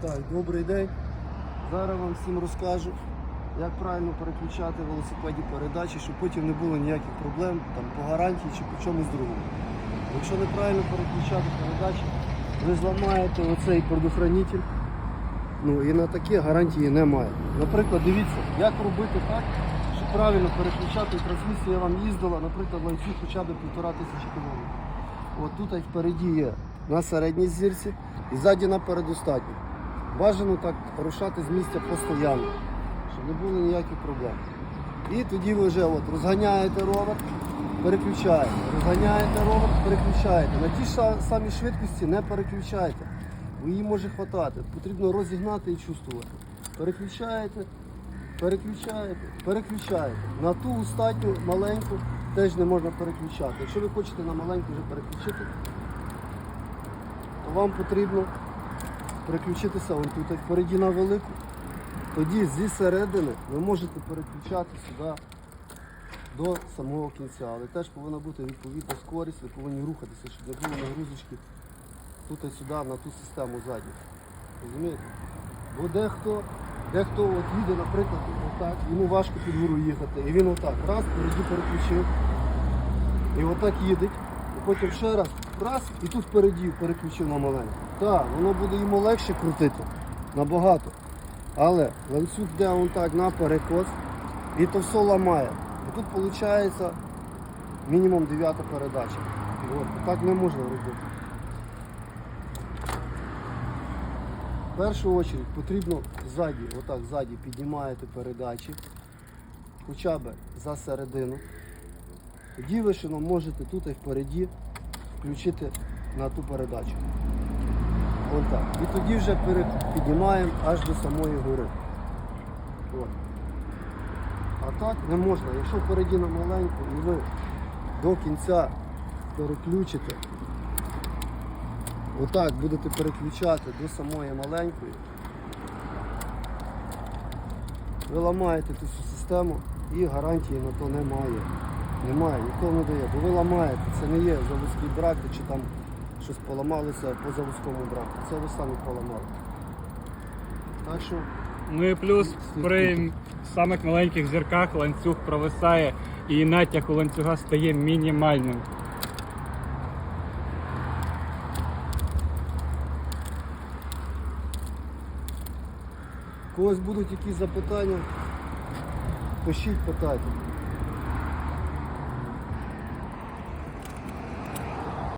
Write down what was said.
Так, добрий день. Зараз вам всім розкажу, як правильно переключати в велосипеді передачі, щоб потім не було ніяких проблем там, по гарантії чи по чомусь другому. Якщо неправильно переключати передачі, ви зламаєте оцей предохранитель. Ну і на такі гарантії немає. Наприклад, дивіться, як робити так, щоб правильно переключати трансмісію. Я вам їздила, наприклад, ланцюг хоча б півтора тисячі кілометрів. От тут впереді є на середній зірці і ззаді на передостатній. Бажано так рушати з місця постійно, щоб не було ніяких проблем. І тоді ви вже от розганяєте ровер, переключаєте, розганяєте ровер, переключаєте. На ті ж самі швидкості не переключайте. бо Її може хватати. Потрібно розігнати і чувствувати. Переключаєте, переключаєте, переключаєте. На ту остатню маленьку теж не можна переключати. Якщо ви хочете на маленьку вже переключити, то вам потрібно переключитися вон тут, як впереді на велику. Тоді зі середини ви можете переключати сюди до самого кінця. Але теж повинна бути відповідна скорість, ви повинні рухатися, щоб не було нагрузочки тут і сюди на ту систему ззаді. Розумієте? Бо дехто, дехто от їде, наприклад, отак, йому важко під гору їхати. І він отак раз, переключив. І отак їде. І потім ще раз, раз, і тут впереді переключив на маленьку. Так, воно буде йому легше крутити. Набагато. Але ланцюг йде он так на перекос і то все ламає. І тут виходить мінімум дев'ята передача. От, так не можна робити. В першу чергу потрібно ззаді, отак ззаді піднімаєте передачі, хоча б за середину. Тоді ви можете тут і впереді включити на ту передачу. Ось так. І тоді вже піднімаємо аж до самої гори. От. А так не можна. Якщо впереді на маленьку і ви до кінця переключите, отак будете переключати до самої маленької, ви ламаєте ту систему і гарантії на то немає. Немає, ніхто не дає. Бо ви ламаєте, це не є заводський брак, чи там щось поламалося по заводському браку. Це ви самі поламали. Так що Ну і плюс при самих маленьких зірках ланцюг провисає і натяг у ланцюга стає мінімальним. у когось будуть якісь запитання, пишіть, питайте.